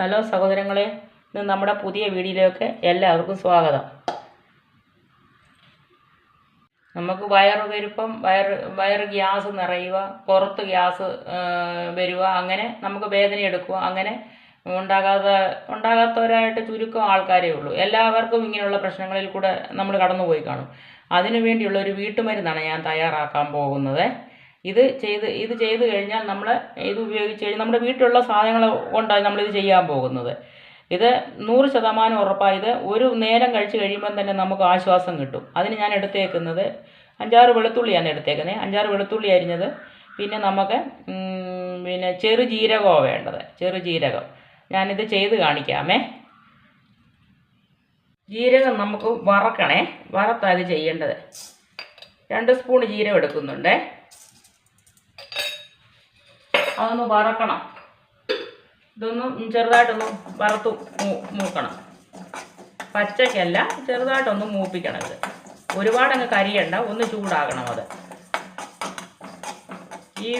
Hello സഹോദരങ്ങളെ ഇന്ന് നമ്മുടെ പുതിയ വീഡിയോയിലേക്ക് എല്ലാവർക്കും സ്വാഗതം. നമുക്ക് വയറ് വരുമ്പം വയറ് വയറ് ഗ്യാസ് നിറയുക പുറത്ത് ഗ്യാസ് വരിക അങ്ങനെ നമുക്ക് വേദന എടുക്കുക അങ്ങനെ ഉണ്ടാകാതെ ഉണ്ടാകാത്തവരായിട്ട് ചുരുക്കം ആൾക്കാരേ ഉള്ളൂ. എല്ലാവർക്കും ഇങ്ങനെയുള്ള പ്രശ്നങ്ങളിൽ കൂടെ നമ്മൾ കടന്നുപോയി കാണും. അതിനു വേണ്ടിയുള്ള ഒരു വീട്ടുമരുന്നാണ് ഞാൻ തയ്യാറാക്കാൻ പോകുന്നത്. ഇത് ചെയ്ത് ഇത് ചെയ്ത് കഴിഞ്ഞാൽ നമ്മൾ ഇത് ഉപയോഗിച്ച് കഴിഞ്ഞാൽ നമ്മുടെ വീട്ടിലുള്ള സാധനങ്ങൾ കൊണ്ടാണ് നമ്മളിത് ചെയ്യാൻ പോകുന്നത്. ഇത് നൂറ് ശതമാനം ഉറപ്പാണ് ഇത് ഒരു നേരം കഴിച്ച് കഴിയുമ്പം തന്നെ നമുക്ക് ആശ്വാസം കിട്ടും. അതിന് ഞാൻ എടുത്തേക്കുന്നത് അഞ്ചാറ് വെളുത്തുള്ളിയാണ് എടുത്തേക്കുന്നത്. അഞ്ചാറ് വെളുത്തുള്ളി അരിഞ്ഞത്. പിന്നെ നമുക്ക് പിന്നെ ചെറു വേണ്ടത്. ചെറു ജീരകം. ഞാനിത് ചെയ്ത് കാണിക്കാമേ. ജീരകം നമുക്ക് വറക്കണേ. വറുത്താണ് ഇത് ചെയ്യേണ്ടത്. രണ്ട് സ്പൂൺ ജീരകം എടുക്കുന്നുണ്ട്. അതൊന്ന് വറക്കണം. ഇതൊന്ന് ചെറുതായിട്ടൊന്ന് വറുത്ത് മൂക്കണം. പച്ചയ്ക്കല്ല ചെറുതായിട്ടൊന്ന് മൂപ്പിക്കണം ഇത്. ഒരുപാടങ്ങ് കരിയണ്ട ഒന്ന് ചൂടാകണം അത്. ഈ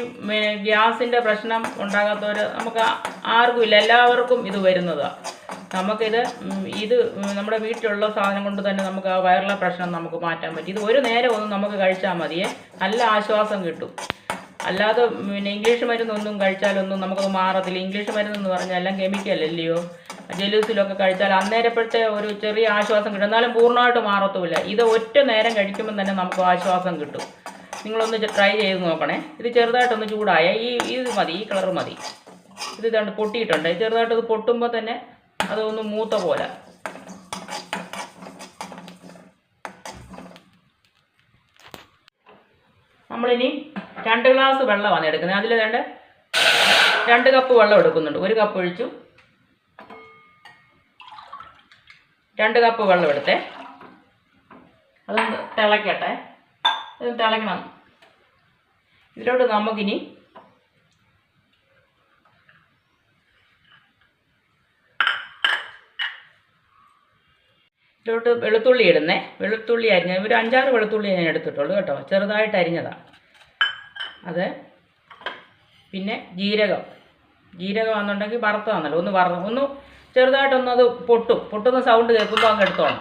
ഗ്യാസിന്റെ പ്രശ്നം ഉണ്ടാകാത്തവർ നമുക്ക് ആർക്കും ഇല്ല എല്ലാവർക്കും ഇത് വരുന്നതാണ് നമുക്കിത് ഇത് നമ്മുടെ വീട്ടിലുള്ള സാധനം കൊണ്ട് തന്നെ നമുക്ക് ആ വയറിലെ പ്രശ്നം നമുക്ക് മാറ്റാൻ പറ്റും. ഇത് ഒരു നേരം ഒന്നും നമുക്ക് കഴിച്ചാൽ മതിയേ. നല്ല ആശ്വാസം കിട്ടും. അല്ലാതെ പിന്നെ ഇംഗ്ലീഷ് മരുന്നൊന്നും കഴിച്ചാലൊന്നും നമുക്കത് മാറത്തില്ല. ഇംഗ്ലീഷ് മരുന്നെന്ന് പറഞ്ഞാൽ എല്ലാം കെമിക്കൽ അല്ലയോ? ജലൂസിലൊക്കെ കഴിച്ചാൽ അന്നേരപ്പോഴത്തെ ഒരു ചെറിയ ആശ്വാസം കിട്ടും. എന്നാലും പൂർണമായിട്ട് മാറത്തുമില്ല. ഇത് ഒറ്റ നേരം കഴിക്കുമ്പോൾ തന്നെ നമുക്ക് ആശ്വാസം കിട്ടും. നിങ്ങളൊന്ന് ട്രൈ ചെയ്ത് നോക്കണേ. ഇത് ചെറുതായിട്ടൊന്ന് ചൂടായ ഈ ഇത് മതി ഈ കളർ മതി. ഇത് ഇതാണ്ട് പൊട്ടിയിട്ടുണ്ട്. ചെറുതായിട്ട് ഇത് പൊട്ടുമ്പോൾ തന്നെ അതൊന്ന് മൂത്ത പോലെ. നമ്മളിനി രണ്ട് ഗ്ലാസ് വെള്ളമാണ് എടുക്കുന്നത്. അതിൽ രണ്ട് രണ്ട് കപ്പ് വെള്ളം എടുക്കുന്നുണ്ട്. ഒരു കപ്പ് ഒഴിച്ചു. രണ്ട് കപ്പ് വെള്ളം എടുത്തേ. അതൊന്ന് തിളക്കട്ടെ. ഇത് തിളക്കണം. ഇതിലോട്ട് നമുക്കിനി ഇതിലോട്ട് വെളുത്തുള്ളി ഇടുന്നേ. വെളുത്തുള്ളി അരിഞ്ഞ ഒരു അഞ്ചാറ് വെളുത്തുള്ളി ഞാൻ എടുത്തിട്ടുള്ളൂ കേട്ടോ. ചെറുതായിട്ട് അരിഞ്ഞതാണ് അത്. പിന്നെ ജീരകം. ജീരകമാണെന്നുണ്ടെങ്കിൽ വറുത്തതാണല്ലോ ഒന്ന് വറ ഒന്ന് ചെറുതായിട്ടൊന്ന് അത് പൊട്ടും. പൊട്ടുന്ന സൗണ്ട് കേൾക്കുമ്പോൾ അങ്ങ് എടുത്തോണം.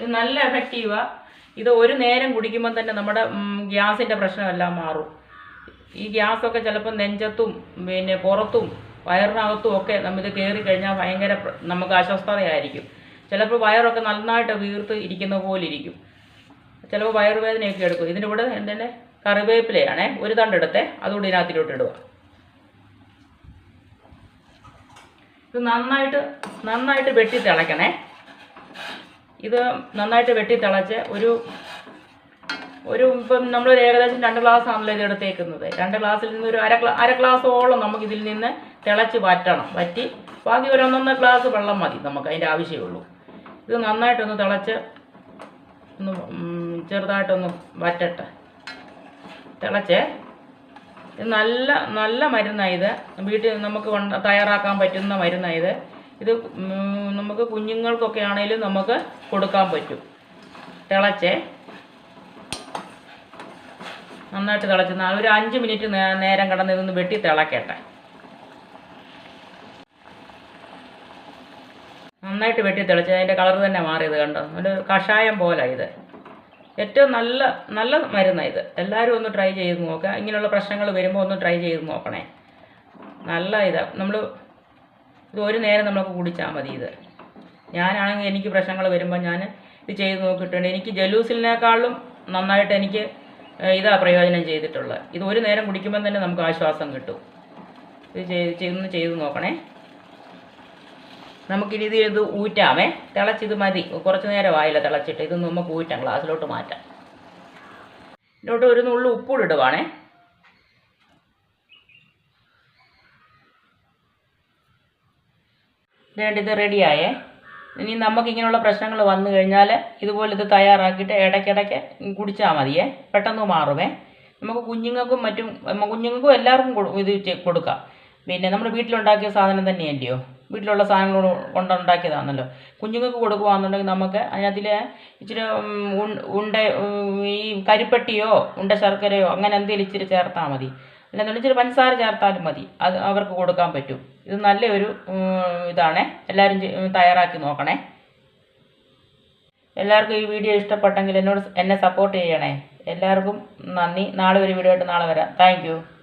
ഇത് നല്ല എഫക്റ്റീവാണ് ഇത് ഒരു നേരം കുടിക്കുമ്പോൾ തന്നെ നമ്മുടെ ഗ്യാസിന്റെ പ്രശ്നമെല്ലാം മാറും. ഈ ഗ്യാസൊക്കെ ചിലപ്പോൾ നെഞ്ചത്തും പിന്നെ പുറത്തും വയറിനകത്തും ഒക്കെ നമ്മിത് കയറി കഴിഞ്ഞാൽ ഭയങ്കര നമുക്ക് അസ്വസ്ഥതയായിരിക്കും. ചിലപ്പോൾ വയറൊക്കെ നന്നായിട്ട് വീർത്ത് ഇരിക്കുന്ന പോലെ ഇരിക്കും ചിലപ്പോൾ വയറുവേദനയൊക്കെ എടുക്കും. ഇതിന്റെ കൂടെ എന്തെന്നെ? കറിവേപ്പിലയാണേ. ഒരു തണ്ടെടുത്തെ അതുകൂടി ഇതിനകത്തിലോട്ട് ഇടുക. ഇത് നന്നായിട്ട് നന്നായിട്ട് വെട്ടി തിളയ്ക്കണേ. ഇത് നന്നായിട്ട് വെട്ടി തിളച്ച് ഒരു ഒരു ഇപ്പം നമ്മളൊരു ഏകദേശം രണ്ട് ഗ്ലാസ് ആണല്ലോ ഇത് എടുത്തേക്കുന്നത്. രണ്ട് ഗ്ലാസ്സിൽ നിന്ന് ഒരു അര അര ഗ്ലാസോളം നമുക്ക് ഇതിൽ നിന്ന് തിളച്ച് വറ്റണം. വറ്റി ബാക്കി ഒരു ഒന്നൊന്നര ഗ്ലാസ് വെള്ളം മതി നമുക്ക് അതിന്റെ ആവശ്യമേ ഉള്ളൂ. ഇത് നന്നായിട്ടൊന്ന് തിളച്ച് ഒന്ന് ചെറുതായിട്ടൊന്ന് വറ്റട്ടെ. തിളച്ചേ. ഇത് നല്ല നല്ല മരുന്നാണ് ഇത്. വീട്ടിൽ നമുക്ക് തയ്യാറാക്കാൻ പറ്റുന്ന മരുന്നാണ് ഇത്. ഇത് നമുക്ക് കുഞ്ഞുങ്ങൾക്കൊക്കെ ആണെങ്കിലും നമുക്ക് കൊടുക്കാൻ പറ്റും. തിളച്ചേ. നന്നായിട്ട് തിളച്ച്. ഒരു അഞ്ച് മിനിറ്റ് നേരം കിടന്ന് ഇതൊന്ന് വെട്ടി തിളക്കട്ടെ. നന്നായിട്ട് വെട്ടി തിളച്ച്. അതിന്റെ കളർ തന്നെ മാറിയത് കണ്ടോ? ഒരു കഷായം പോലെ ഇത്. ഏറ്റവും നല്ല നല്ല മരുന്നാണ് ഇത്. എല്ലാവരും ഒന്ന് ട്രൈ ചെയ്ത് നോക്കുക ഇങ്ങനെയുള്ള പ്രശ്നങ്ങൾ വരുമ്പോൾ ഒന്ന് ട്രൈ ചെയ്ത് നോക്കണേ. നല്ല ഇതാണ് നമ്മൾ ഇത് ഒരു നേരം നമുക്ക് കുടിച്ചാൽ മതി ഇത്. ഞാനാണെങ്കിൽ എനിക്ക് പ്രശ്നങ്ങൾ വരുമ്പോൾ ഞാൻ ഇത് ചെയ്ത് നോക്കിയിട്ടുണ്ട്. എനിക്ക് ജലൂസിനേക്കാളും നന്നായിട്ട് എനിക്ക് ഇതാ പ്രയോജനം ചെയ്തിട്ടുള്ളത്. ഇത് ഒരു നേരം കുടിക്കുമ്പോൾ തന്നെ നമുക്ക് ആശ്വാസം കിട്ടും. ഇത് ചെയ്ത് ചെയ്ത് നോക്കണേ. നമുക്കിനി ഇത് ഇത് ഊറ്റാമേ. തിളച്ചിത് മതി. കുറച്ച് നേരം ആയില്ല തിളച്ചിട്ട്. ഇത് നമുക്ക് ഊറ്റാം. ഗ്ലാസ്സിലോട്ട് മാറ്റാം. ഇതിലോട്ട് ഒരു നുള്ളു ഉപ്പൂടെ ഇടുവാണേ. ഇതേണ്ട ഇത് റെഡിയായേ. ഇനി നമുക്ക് ഇങ്ങനെയുള്ള പ്രശ്നങ്ങൾ വന്നു കഴിഞ്ഞാൽ ഇതുപോലെ ഇത് തയ്യാറാക്കിയിട്ട് ഇടയ്ക്കിടയ്ക്ക് കുടിച്ചാൽ മതിയേ. പെട്ടെന്ന് മാറുമേ. നമുക്ക് കുഞ്ഞുങ്ങൾക്കും മറ്റും കുഞ്ഞുങ്ങൾക്കും എല്ലാവർക്കും ഇത് കൊടുക്കാം. പിന്നെ നമ്മുടെ വീട്ടിലുണ്ടാക്കിയ സാധനം തന്നെയല്ലയോ? വീട്ടിലുള്ള സാധനങ്ങൾ കൊണ്ടുണ്ടാക്കിയതാണല്ലോ. കുഞ്ഞുങ്ങൾക്ക് കൊടുക്കുകയാണെന്നുണ്ടെങ്കിൽ നമുക്ക് അതിനകത്തിൽ ഇച്ചിരി ഉണ്ട ഈ കരിപ്പെട്ടിയോ ഉണ്ട ശർക്കരയോ അങ്ങനെ എന്തെങ്കിലും ഇച്ചിരി ചേർത്താൽ മതി. അല്ലെന്നുണ്ടെങ്കിൽ ഇച്ചിരി പഞ്ചസാര ചേർത്താലും മതി. അത് അവർക്ക് കൊടുക്കാൻ പറ്റും. ഇത് നല്ലൊരു ഇതാണേ. എല്ലാവരും തയ്യാറാക്കി നോക്കണേ. എല്ലാവർക്കും ഈ വീഡിയോ ഇഷ്ടപ്പെട്ടെങ്കിൽ എന്നോട് എന്നെ സപ്പോർട്ട് ചെയ്യണേ. എല്ലാവർക്കും നന്ദി. നാളെ ഒരു വീഡിയോ ആയിട്ട് നാളെ വരാം. താങ്ക്